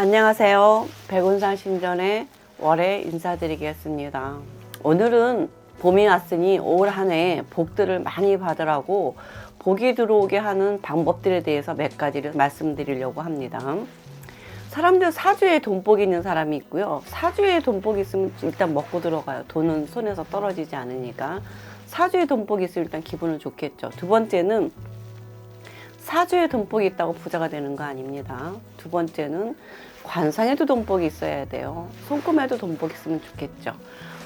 안녕하세요. 백운산 신전의 월에 인사드리겠습니다. 오늘은 봄이 왔으니 올 한 해 복들을 많이 받으라고 복이 들어오게 하는 방법들에 대해서 몇 가지를 말씀드리려고 합니다. 사람들 사주에 돈복이 있는 사람이 있고요. 사주에 돈복이 있으면 일단 먹고 들어가요. 돈은 손에서 떨어지지 않으니까. 사주에 돈복이 있으면 일단 기분은 좋겠죠. 두 번째는 사주에 돈복이 있다고 부자가 되는 거 아닙니다. 두 번째는 관상에도 돈복이 있어야 돼요. 손금에도 돈복이 있으면 좋겠죠.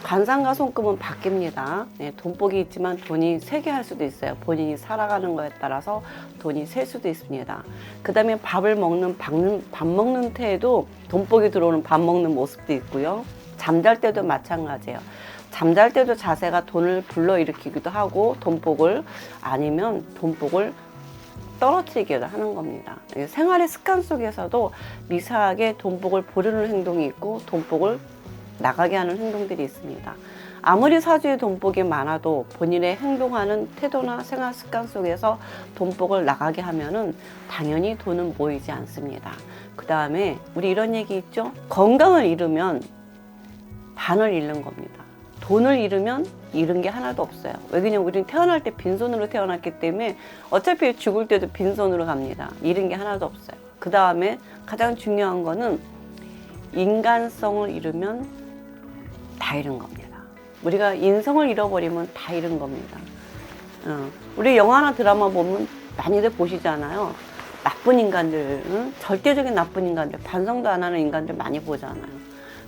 관상과 손금은 바뀝니다. 네, 돈복이 있지만 돈이 세게 할 수도 있어요. 본인이 살아가는 거에 따라서 돈이 셀 수도 있습니다. 그 다음에 밥을 먹는, 박는, 밥 먹는 태에도 돈복이 들어오는 밥 먹는 모습도 있고요. 잠잘 때도 마찬가지예요. 잠잘 때도 자세가 돈을 불러일으키기도 하고 돈복을 아니면 돈복을 떨어뜨리기도 하는 겁니다. 이 생활의 습관 속에서도 미세하게 돈복을 보려는 행동이 있고 돈복을 나가게 하는 행동들이 있습니다. 아무리 사주에 돈복이 많아도 본인의 행동하는 태도나 생활 습관 속에서 돈복을 나가게 하면은 당연히 돈은 모이지 않습니다. 그 다음에 우리 이런 얘기 있죠? 건강을 잃으면 반을 잃는 겁니다. 돈을 잃으면 잃은 게 하나도 없어요. 왜냐면 우리는 태어날 때 빈손으로 태어났기 때문에 어차피 죽을 때도 빈손으로 갑니다. 잃은 게 하나도 없어요. 그 다음에 가장 중요한 거는 인간성을 잃으면 다 잃은 겁니다. 우리가 인성을 잃어버리면 다 잃은 겁니다. 어, 우리 영화나 드라마 보면 많이들 보시잖아요. 나쁜 인간들, 응? 절대적인 나쁜 인간들, 반성도 안 하는 인간들 많이 보잖아요.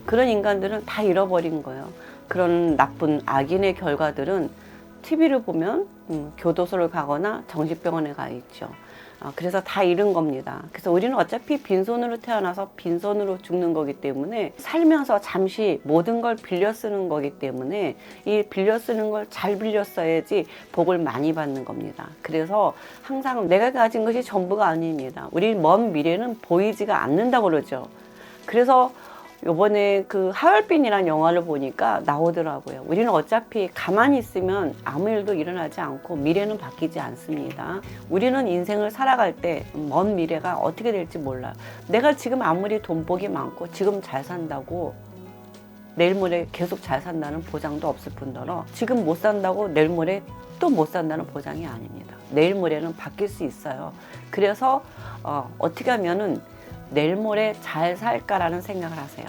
그런 인간들은 다 잃어버린 거예요. 그런 나쁜 악인의 결과들은 TV를 보면 음, 교도소를 가거나 정신병원에 가 있죠. 아, 그래서 다 잃은 겁니다. 그래서 우리는 어차피 빈손으로 태어나서 빈손으로 죽는 거기 때문에 살면서 잠시 모든 걸 빌려 쓰는 거기 때문에 이 빌려 쓰는 걸 잘 빌려 써야지 복을 많이 받는 겁니다. 그래서 항상 내가 가진 것이 전부가 아닙니다. 우리 먼 미래는 보이지가 않는다고 그러죠. 그래서 요번에 그 하얼빈이라는 영화를 보니까 나오더라고요. 우리는 어차피 가만히 있으면 아무 일도 일어나지 않고 미래는 바뀌지 않습니다. 우리는 인생을 살아갈 때 먼 미래가 어떻게 될지 몰라요. 내가 지금 아무리 돈복이 많고 지금 잘 산다고 내일 모레 계속 잘 산다는 보장도 없을 뿐더러 지금 못 산다고 내일 모레 또 못 산다는 보장이 아닙니다. 내일 모레는 바뀔 수 있어요. 그래서 어, 어떻게 하면은 내일 모레 잘 살까라는 생각을 하세요.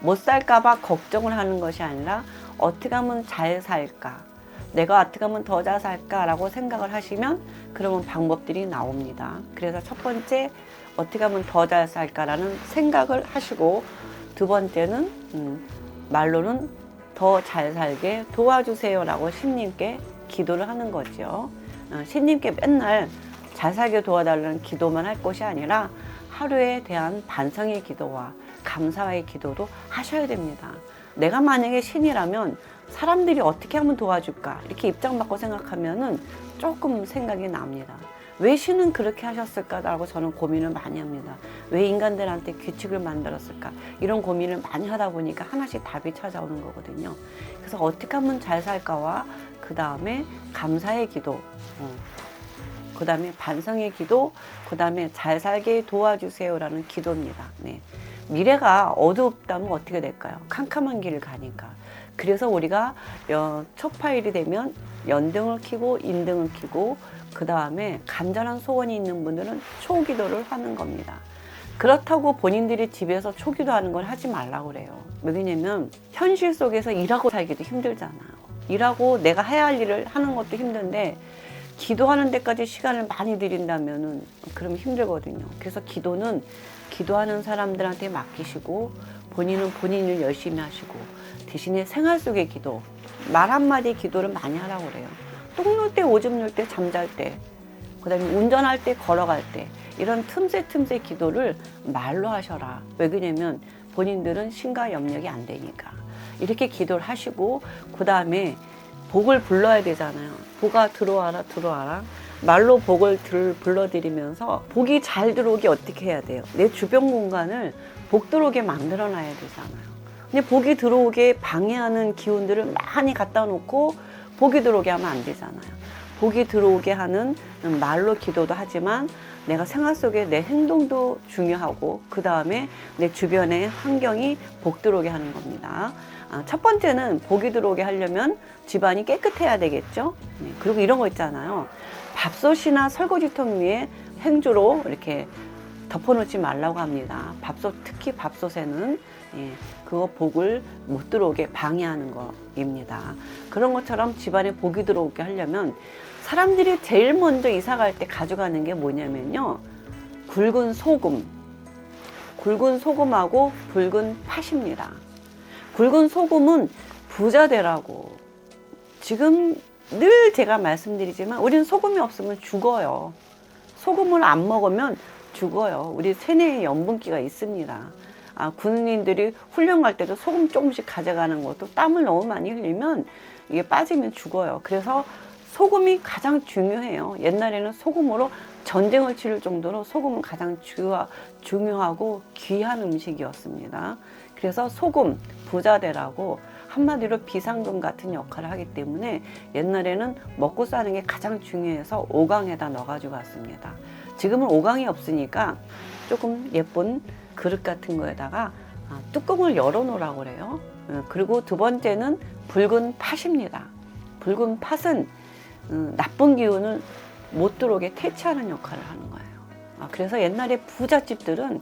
못 살까봐 걱정을 하는 것이 아니라 어떻게 하면 잘 살까? 내가 어떻게 하면 더 잘 살까라고 생각을 하시면 그러면 방법들이 나옵니다. 그래서 첫 번째 어떻게 하면 더 잘 살까라는 생각을 하시고 두 번째는 음, 말로는 더 잘 살게 도와주세요라고 신님께 기도를 하는 거죠. 어, 신님께 맨날 잘 살게 도와달라는 기도만 할 것이 아니라 하루에 대한 반성의 기도와 감사의 기도도 하셔야 됩니다. 내가 만약에 신이라면 사람들이 어떻게 하면 도와줄까 이렇게 입장 바꿔 생각하면은 조금 생각이 납니다. 왜 신은 그렇게 하셨을까라고 저는 고민을 많이 합니다. 왜 인간들한테 규칙을 만들었을까 이런 고민을 많이 하다 보니까 하나씩 답이 찾아오는 거거든요. 그래서 어떻게 하면 잘 살까와 그 다음에 감사의 기도, 어, 그 다음에 반성의 기도, 그 다음에 잘 살게 도와주세요라는 기도입니다. 네. 미래가 어둡다면 어떻게 될까요? 캄캄한 길을 가니까. 그래서 우리가 어, 첫 파일이 되면 연등을 켜고 인등을 켜고 그 다음에 간절한 소원이 있는 분들은 초기도를 하는 겁니다. 그렇다고 본인들이 집에서 초기도 하는 걸 하지 말라고 그래요. 왜냐면 현실 속에서 일하고 살기도 힘들잖아요. 일하고 내가 해야 할 일을 하는 것도 힘든데 기도하는 데까지 시간을 많이 들인다면은 그러면 힘들거든요. 그래서 기도는 기도하는 사람들한테 맡기시고 본인은 본인 일 열심히 하시고 대신에 생활 속의 기도 말 한마디 기도를 많이 하라고 그래요. 똥눌 때, 오줌 눌 때, 잠잘 때, 그 다음에 운전할 때, 걸어갈 때 이런 틈새 틈새 기도를 말로 하셔라. 왜 그러냐면 본인들은 신과 염력이 안 되니까 이렇게 기도를 하시고 그 다음에 복을 불러야 되잖아요. 복아 들어와라 들어와라. 말로 복을 들, 불러드리면서 복이 잘 들어오게 어떻게 해야 돼요? 내 주변 공간을 복 들어오게 만들어 놔야 되잖아요. 근데 복이 들어오게 방해하는 기운들을 많이 갖다 놓고 복이 들어오게 하면 안 되잖아요. 복이 들어오게 하는 말로 기도도 하지만 내가 생활 속에 내 행동도 중요하고 그 다음에 내 주변의 환경이 복 들어오게 하는 겁니다. 아, 첫 번째는 복이 들어오게 하려면 집안이 깨끗해야 되겠죠. 네, 그리고 이런 거 있잖아요. 밥솥이나 설거지통 위에 행주로 이렇게 덮어놓지 말라고 합니다. 밥솥 특히 밥솥에는 예, 그거 복을 못 들어오게 방해하는 거입니다. 그런 것처럼 집안에 복이 들어오게 하려면 사람들이 제일 먼저 이사 갈 때 가져가는 게 뭐냐면요. 굵은 소금. 굵은 소금하고 붉은 팥입니다. 굵은 소금은 부자 되라고. 지금 늘 제가 말씀드리지만 우리는 소금이 없으면 죽어요. 소금을 안 먹으면 죽어요. 우리 세뇌의 염분기가 있습니다. 아, 군인들이 훈련 갈 때도 소금 조금씩 가져가는 것도 땀을 너무 많이 흘리면 이게 빠지면 죽어요. 그래서 소금이 가장 중요해요. 옛날에는 소금으로 전쟁을 치를 정도로 소금은 가장 중요, 중요하고 귀한 음식이었습니다. 그래서 소금, 부자되라고 한마디로 비상금 같은 역할을 하기 때문에 옛날에는 먹고 사는 게 가장 중요해서 오강에다 넣어가지고 왔습니다. 지금은 오강이 없으니까 조금 예쁜 그릇 같은 거에다가 아, 뚜껑을 열어놓으라고 그래요. 어, 그리고 두 번째는 붉은 팥입니다. 붉은 팥은 음, 나쁜 기운을 못 들어오게 퇴치하는 역할을 하는 거예요. 아, 그래서 옛날에 부잣집들은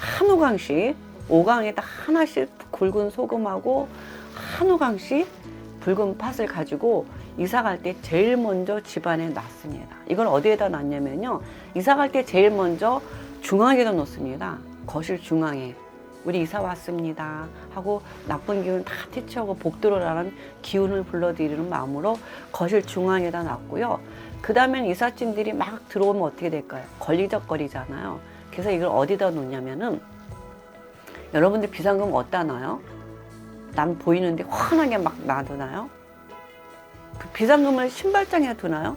한 오강씩 오강에다 하나씩 굵은 소금하고 한 오강씩 붉은 팥을 가지고 이사 갈 때 제일 먼저 집안에 놨습니다. 이걸 어디에다 놨냐면요. 이사 갈 때 제일 먼저 중앙에다 놓습니다. 거실 중앙에. 우리 이사 왔습니다. 하고 나쁜 기운 다 퇴치하고 복 들어라는 기운을 불러들이는 마음으로 거실 중앙에다 놨고요. 그 다음엔 이삿짐들이 막 들어오면 어떻게 될까요? 걸리적거리잖아요. 그래서 이걸 어디다 놓냐면은 여러분들 비상금 어디다 놔요? 남 보이는데 환하게 막 놔두나요? 그 비상금을 신발장에 두나요?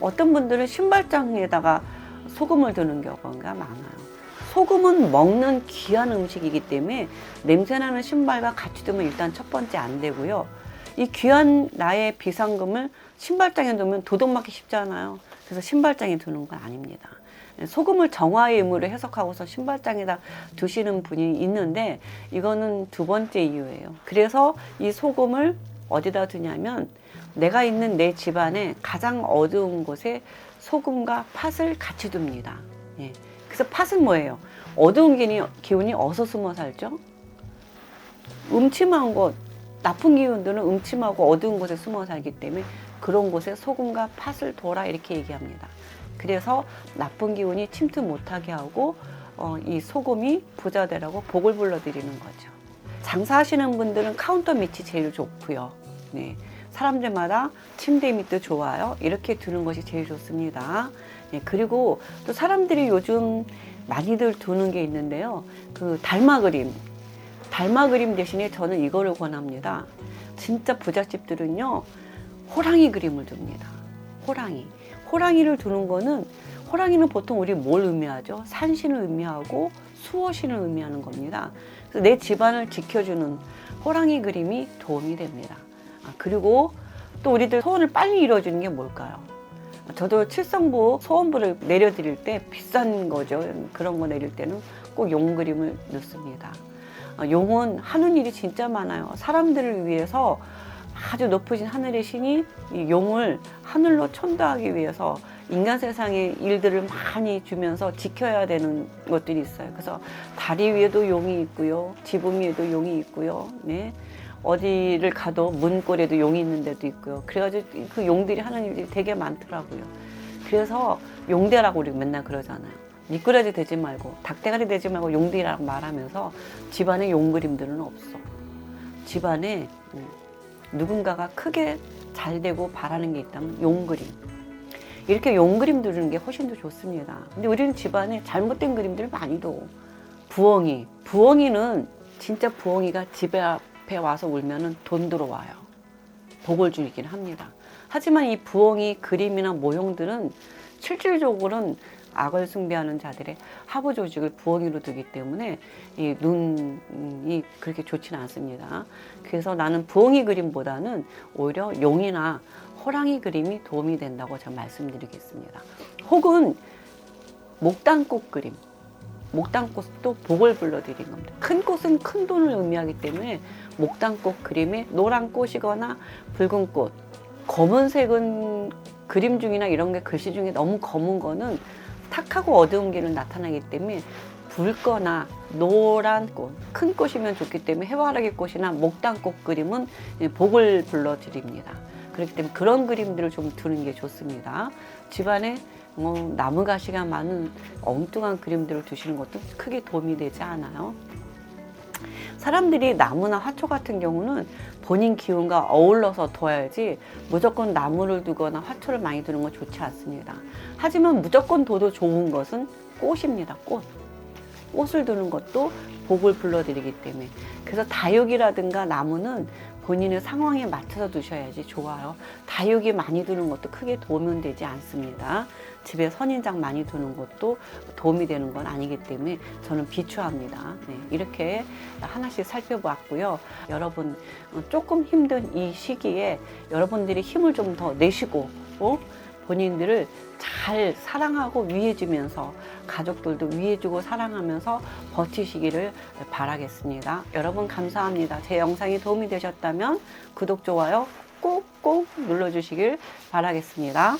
어떤 분들은 신발장에다가 소금을 두는 경우가 많아요. 소금은 먹는 귀한 음식이기 때문에 냄새나는 신발과 같이 두면 일단 첫 번째 안 되고요. 이 귀한 나의 비상금을 신발장에 두면 도둑 맞기 쉽잖아요. 그래서 신발장에 두는 건 아닙니다. 소금을 정화의 의무로 해석하고서 신발장에다 두시는 분이 있는데 이거는 두 번째 이유예요. 그래서 이 소금을 어디다 두냐면 내가 있는 내 집안에 가장 어두운 곳에 소금과 팥을 같이 둡니다. 예. 그래서 팥은 뭐예요? 어두운 기운이, 기운이 어디서 숨어 살죠? 음침한 곳, 나쁜 기운들은 음침하고 어두운 곳에 숨어 살기 때문에 그런 곳에 소금과 팥을 둬라 이렇게 얘기합니다. 그래서 나쁜 기운이 침투 못하게 하고 어, 이 소금이 부자 되라고 복을 불러드리는 거죠. 장사하시는 분들은 카운터 밑이 제일 좋고요. 네. 사람들마다 침대 밑도 좋아요. 이렇게 두는 것이 제일 좋습니다. 네. 그리고 또 사람들이 요즘 많이들 두는 게 있는데요. 그 달마 그림. 달마 그림 대신에 저는 이거를 권합니다. 진짜 부잣집들은요, 호랑이 그림을 둡니다. 호랑이. 호랑이를 두는 거는 호랑이는 보통 우리 뭘 의미하죠? 산신을 의미하고 수호신을 의미하는 겁니다. 그래서 내 집안을 지켜주는 호랑이 그림이 도움이 됩니다. 아, 그리고 또 우리들 소원을 빨리 이루어주는 게 뭘까요? 저도 칠성부 소원부를 내려드릴 때 비싼 거죠. 그런 거 내릴 때는 꼭 용 그림을 넣습니다. 아, 용은 하는 일이 진짜 많아요. 사람들을 위해서 아주 높으신 하늘의 신이 이 용을 하늘로 천도하기 위해서 인간 세상의 일들을 많이 주면서 지켜야 되는 것들이 있어요. 그래서 다리 위에도 용이 있고요. 지붕 위에도 용이 있고요. 네. 어디를 가도 문골에도 용이 있는 데도 있고요. 그래가지고 그 용들이 하는 일이 되게 많더라고요. 그래서 용대라고 우리 맨날 그러잖아요. 미꾸라지 되지 말고 닭대가리 되지 말고 용대라고 말하면서 집안에 용 그림들은 없어. 집안에 음, 누군가가 크게 잘 되고 바라는 게 있다면 용 그림. 이렇게 용 그림 두는 게 훨씬 더 좋습니다. 근데 우리는 집안에 잘못된 그림들을 많이 둬. 부엉이. 부엉이는 진짜 부엉이가 집에 앞에 와서 울면은 돈 들어와요. 복을 주긴 합니다. 하지만 이 부엉이 그림이나 모형들은 실질적으로는 악을 숭배하는 자들의 하부 조직을 부엉이로 두기 때문에 이 눈이 그렇게 좋지는 않습니다. 그래서 나는 부엉이 그림보다는 오히려 용이나 호랑이 그림이 도움이 된다고 제가 말씀드리겠습니다. 혹은 목단꽃 그림. 목단꽃도 복을 불러드리는 겁니다. 큰 꽃은 큰 돈을 의미하기 때문에 목단꽃 그림에 노란 꽃이거나 붉은 꽃, 검은색은 그림 중이나 이런 게 글씨 중에 너무 검은 거는 탁하고 어두운 길을 나타나기 때문에 붉거나 노란 꽃, 큰 꽃이면 좋기 때문에 해바라기 꽃이나 목단꽃 그림은 복을 불러드립니다. 그렇기 때문에 그런 그림들을 좀 두는 게 좋습니다. 집안에 뭐 나무 가시가 많은 엉뚱한 그림들을 두시는 것도 크게 도움이 되지 않아요. 사람들이 나무나 화초 같은 경우는 본인 기운과 어울러서 둬야지 무조건 나무를 두거나 화초를 많이 두는 건 좋지 않습니다. 하지만 무조건 둬도 좋은 것은 꽃입니다. 꽃. 꽃을 두는 것도 복을 불러드리기 때문에 그래서 다육이라든가 나무는 본인의 상황에 맞춰서 두셔야지 좋아요. 다육이 많이 두는 것도 크게 도움은 되지 않습니다. 집에 선인장 많이 두는 것도 도움이 되는 건 아니기 때문에 저는 비추합니다. 네, 이렇게 하나씩 살펴보았고요. 여러분 어, 조금 힘든 이 시기에 여러분들이 힘을 좀 더 내시고 어? 본인들을 잘 사랑하고 위해주면서 가족들도 위해주고 사랑하면서 버티시기를 바라겠습니다. 여러분 감사합니다. 제 영상이 도움이 되셨다면 구독, 좋아요 꼭꼭 눌러주시길 바라겠습니다.